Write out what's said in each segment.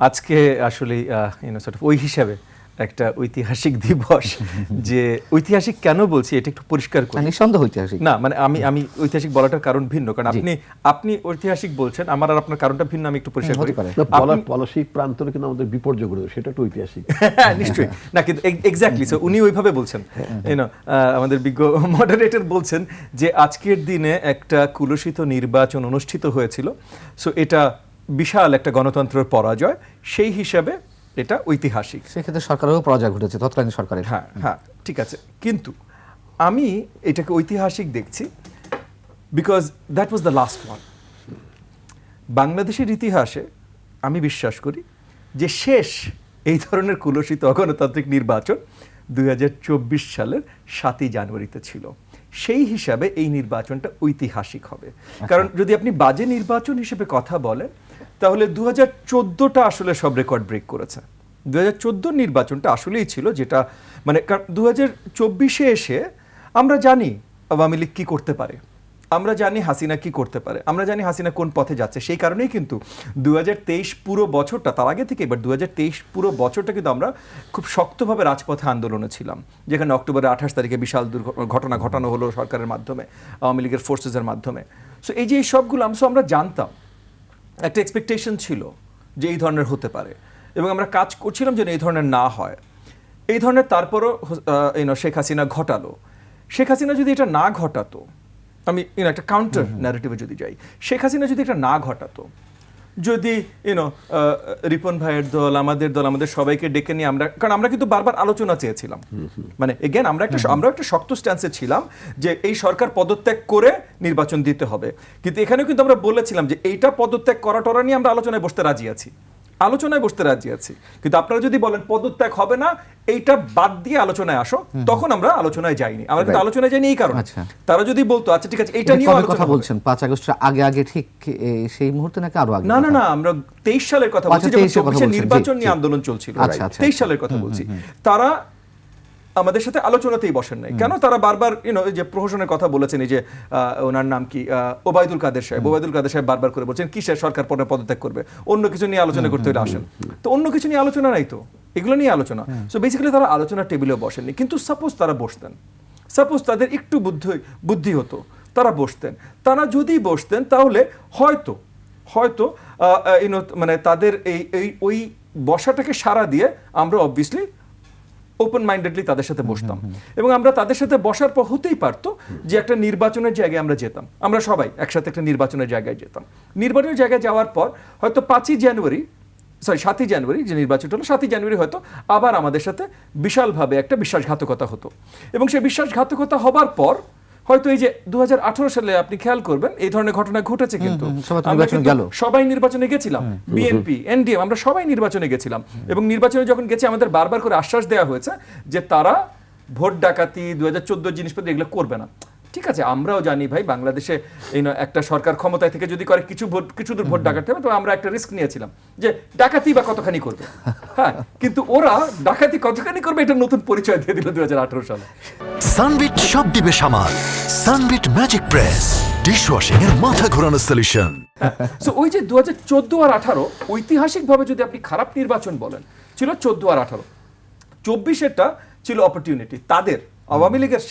আজকে আসলে YONO sort ওই হিসাবে একটা ঐতিহাসিক দিবস যে ঐতিহাসিক কেন বলছি এটা একটু পরিষ্কার করি। না, নিঃসন্দেহ ঐতিহাসিক। না মানে আমি আমি ঐতিহাসিক বলাটার কারণ ভিন্ন কারণ আপনি আপনি ঐতিহাসিক বলছেন আমার আর আপনার কারণটা ভিন্ন আমি একটু পরিষ্কার করি। পলাশিক প্রান্তরে কিন্তু আমাদের বিপর্যয় ঘটে সেটা একটু ঐতিহাসিক। হ্যাঁ নিশ্চয়ই। না কিন্তু এক্স্যাক্টলি স্যার উনি ওইভাবে বলছেন। ইউনো আমাদের বিজ্ঞ মডারেটর বলছেন যে আজকের দিনে একটা কুলসিত নির্বাচন অনুষ্ঠিত হয়েছিল সো এটা বিশাল একটা গণতন্ত্রের পরাজয় সেই হিসাবে এটা ঐতিহাসিক। সেক্ষেত্রে সরকারেরও পরাজয় ঘটেছে তৎকালীন সরকারের। হ্যাঁ হ্যাঁ ঠিক আছে। কিন্তু আমি এটাকে ঐতিহাসিক দেখছি because that was the last one বাংলাদেশের ইতিহাসে আমি বিশ্বাস করি যে শেষ এই ধরনের কুলসিত অগণতান্ত্রিক নির্বাচন দুই হাজার চব্বিশ সালের সাতই জানুয়ারিতে ছিল। সেই হিসাবে এই নির্বাচনটা ঐতিহাসিক হবে। কারণ যদি আপনি বাজে নির্বাচন হিসেবে কথা বলেন তাহলে দু হাজার আসলে সব রেকর্ড ব্রেক করেছে। দু চোদ্দোর নির্বাচনটা আসলেই ছিল যেটা মানে দু হাজার চব্বিশে এসে আমরা জানি আওয়ামী লীগ কী করতে পারে। আমরা জানি হাসিনা কি করতে পারে। আমরা জানি হাসিনা কোন পথে যাচ্ছে। সেই কারণেই কিন্তু দু হাজার তেইশ পুরো বছরটা, তার আগে থেকে এবার দু হাজার তেইশ পুরো বছরটা কিন্তু আমরা খুব শক্তভাবে রাজপথে আন্দোলনে ছিলাম। যেখানে অক্টোবরের আঠাশ তারিখে বিশাল ঘটনা ঘটানো হলো সরকারের মাধ্যমে, আওয়ামী লীগের ফোর্সেসের মাধ্যমে। সো এই যে এই সবগুলো আমরা আমরা জানতাম একটা এক্সপেকটেশন ছিল যে এই ধরনের হতে পারে। এবং আমরা কাজ করছিলাম যেন এই ধরনের না হয়। এই ধরনের তারপরও এই শেখ হাসিনা ঘটালো। শেখ হাসিনা যদি এটা না ঘটাতো আমি ইউনো একটা কাউন্টার ন্যারেটিভে যদি যাই শেখ হাসিনা যদি এটা না ঘটাতো যদি ইউনো রিপন ভাইয়ের দল আমাদের দল আমাদের সবাইকে ডেকে নিয়ে আমরা কারণ আমরা কিন্তু বারবার আলোচনা চেয়েছিলাম। মানে এগেন আমরা একটা আমরা একটা শক্ত স্ট্যান্সে ছিলাম যে এই সরকার পদত্যাগ করে নির্বাচন দিতে হবে। কিন্তু এখানেও কিন্তু আমরা বলেছিলাম যে এইটা পদত্যাগ করা টরা নিয়ে আমরা আলোচনায় বসতে রাজি আছি। আলোচনায় বসতে রাজি আছি। কিন্তু আপনারা যদি বলেন পদত্যাগ হবে না এইটা বাদ দিয়ে আলোচনায় আসো তখন আমরা আলোচনায় যাইনি। আমরা কিন্তু আলোচনায় যাইনি এই কারণে। আচ্ছা। তারা যদি বলতো আচ্ছা ঠিক আছে এটা নিয়ে কথা বলছেন? পাঁচ আগস্টের আগে আগে ঠিক সেই মুহূর্তে নাকি আরও আগে না না না আমরা তেইশ সালের কথা আচ্ছা, বলছি যখন 23 নির্বাচন নিয়ে আন্দোলন চলছিল আচ্ছা, আচ্ছা, তেইশ সালের কথা বলছি। তারা আমাদের সাথে আলোচনাতেই বসেন নাই। কেন? তারা বারবার ইউনো যে প্রহসনের কথা বলেছেন এই যে ওনার নাম কি? ওবায়দুল কাদের সাহেব। ওবায়দুল কাদের সাহেব বারবার করে বলছেন কিসের সরকার পরে পদত্যাগ করবে? অন্য কিছু নিয়ে আলোচনা করতে হলে আসেন। তো অন্য কিছু নিয়ে আলোচনা নাই তো? এগুলো নিয়ে আলোচনা। সো বেসিক্যালি তারা আলোচনার টেবিলেও বসেননি। কিন্তু সাপোজ তারা বসতেন। সাপোজ তাদের একটু বুদ্ধি বুদ্ধি হতো। তারা বসতেন। তারা যদি বসতেন তাহলে হয়তো হয়তো know, মানে তাদের এই এই ওই বসাটাকে সারা দিয়ে আমরা অবভিয়াসলি ওপেন মাইন্ডেডলি তাদের সাথে বসতাম। এবং আমরা তাদের সাথে বসার পর হতেই পারতো যে একটা নির্বাচনের জায়গায় আমরা যেতাম। আমরা সবাই একসাথে একটা নির্বাচনের জায়গায় যেতাম। নির্বাচনের জায়গায় যাওয়ার পর হয়তো পাঁচই জানুয়ারি সরি সাতই জানুয়ারি যে নির্বাচনটা হলো, সাতই জানুয়ারি হয়তো আবার আমাদের সাথে বিশালভাবে একটা বিশ্বাসঘাতকতা হতো। এবং সেই বিশ্বাসঘাতকতা হবার পর হয়তো এই যে দু সালে আপনি খেয়াল করবেন এই ধরনের ঘটনা ঘটেছে কিন্তু। সবাই নির্বাচনে গেছিলাম বিএনপি এনডিএম আমরা সবাই নির্বাচনে গেছিলাম। এবং নির্বাচনে যখন গেছি আমাদের বারবার করে আশ্বাস দেওয়া হয়েছে যে তারা ভোট ডাকাতি দু হাজার চোদ্দ জিনিসপত্র এগুলো করবে না। ঠিক আছে আমরাও জানি ভাই বাংলাদেশে এই নয় একটা সরকার ক্ষমতায় থেকে যদি করে কিছু ভোট কিছু দূর ভোট ডাকাতে হবে তো আমরা একটা রিস্ক নিয়েছিলাম যে ডাকাতি বা কতখানি করবে। হ্যাঁ কিন্তু ওরা ডাকাতি কতখানি করবে এটা নতুন পরিচয় দিয়ে দিল দু হাজার আঠারো সালে। সানবিট সব দিবে সামাল। সানবিট ম্যাজিক প্রেস ডিশওয়াশিং এর মাথা ঘোরানো সলিউশন সো ওই যে দু হাজার চোদ্দ আর আঠারো ঐতিহাসিকভাবে যদি আপনি খারাপ নির্বাচন বলেন ছিল চোদ্দ আর আঠারো। চব্বিশেরটা ছিল অপরচুনিটি তাদের আওয়ামী লীগের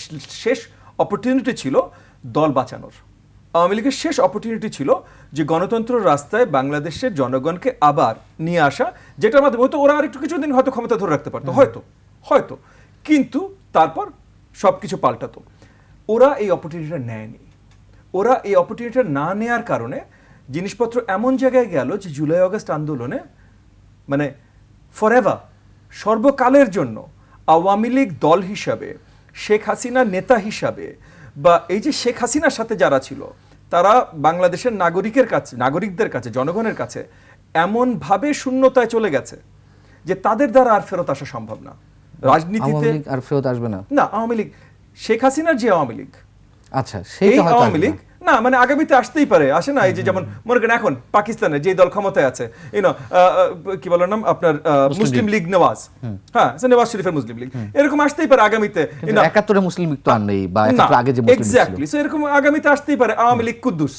শেষ অপরচুনিটি ছিল দল বাঁচানোর। আওয়ামী লীগের শেষ অপরচুনিটি ছিল যে গণতন্ত্র রাস্তায় বাংলাদেশের জনগণকে আবার নিয়ে আসা যেটার মাধ্যমে হয়তো ওরা আর একটু কিছুদিন হয়তো ক্ষমতা ধরে রাখতে পারতো। হয়তো হয়তো। কিন্তু তারপর সব কিছু পাল্টাতো। ওরা এই অপরচুনিটিটা নেয়নি। ওরা এই অপরচুনিটিটা না নেয়ার কারণে জিনিসপত্র এমন জায়গায় গেল যে জুলাই আগস্ট আন্দোলনে মানে ফরএভার সর্বকালের জন্য আওয়ামী লীগ দল হিসাবে শেখ হাসিনা নেতা হিসাবে বা এই যে শেখ হাসিনার সাথে যারা ছিল তারা বাংলাদেশের নাগরিকের কাছে নাগরিকদের কাছে জনগণের কাছে এমনভাবে শূন্যতায় চলে গেছে যে তাদের দ্বারা আর ফেরত আসা সম্ভব না। রাজনীতিতে আর ফেরত আসবে না। না আওয়ামী লীগ শেখ হাসিনার যে আওয়ামী লীগ আচ্ছা সেই আওয়ামী লীগ না। মানে আগামীতে আসতেই পারে আসে না? এই যে যেমন মনে করেন এখন পাকিস্তানে যে দল ক্ষমতায় আছে ইউনো কি বলার নাম? আপনার মুসলিম লীগ। নেওয়াজ। হ্যাঁ নেওয়াজ শরীফের মুসলিম লীগ। এরকম আসতেই পারে আগামীতে একাত্তরে মুসলিম লীগ তো আর নেই বা আগে যে এক্স্যাক্টলি সো এরকম আগামীতে আসতেই পারে আওয়ামী লীগ কুদ্দুস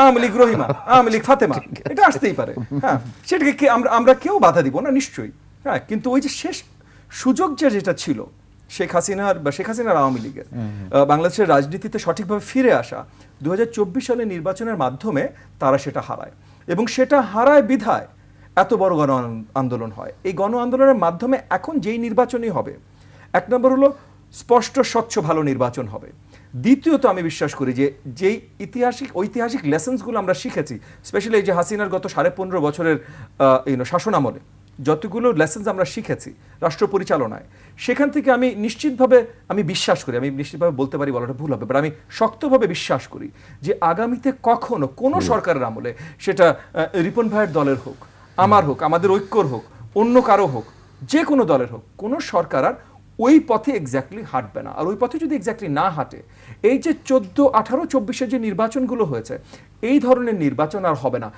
আওয়ামী লীগ রহিমা আওয়ামী লীগ ফাতেমা এটা আসতেই পারে। হ্যাঁ সেটাকে আমরা আমরা কেউ বাধা দিব না? নিশ্চয়ই। হ্যাঁ কিন্তু ওই যে শেষ সুযোগ যে যেটা ছিল শেখ হাসিনার বা শেখ হাসিনার আওয়ামী লীগের। বাংলাদেশের রাজনীতিতে সঠিকভাবে ফিরে আসা দু সালের নির্বাচনের মাধ্যমে তারা সেটা হারায় এবং সেটা হারায় বিধায় এত বড় গণ আন্দোলন হয়। এই গণ আন্দোলনের মাধ্যমে এখন যেই নির্বাচনই হবে এক নম্বর হলো স্পষ্ট স্বচ্ছ ভালো নির্বাচন হবে। দ্বিতীয়ত আমি বিশ্বাস করি যে যেই ইতিহাসিক ঐতিহাসিক লেসেন্সগুলো আমরা শিখেছি স্পেশালি এই যে হাসিনার গত সাড়ে পনেরো বছরের ইউনো শাসন আমলে যতগুলো লেসেন্স আমরা শিখেছি রাষ্ট্র পরিচালনায় সেখান থেকে আমি নিশ্চিতভাবে আমি বিশ্বাস করি আমি নিশ্চিতভাবে বলতে পারি বলাটা ভুল হবে বাট আমি শক্তভাবে বিশ্বাস করি যে আগামীতে কখনো কোনো সরকারের আমলে সেটা রিপন ভাইয়ের দলের হোক আমার হোক আমাদের ঐক্যর হোক অন্য কারও হোক যে কোনো দলের হোক কোনো সরকার আর ওই পথে এক্স্যাক্টলি হাঁটবে না। আর ওই পথে যদি এক্স্যাক্টলি না হাঁটে এই যে চোদ্দ আঠারো চব্বিশে যে নির্বাচনগুলো হয়েছে এই ধরনের নির্বাচন আর হবে না।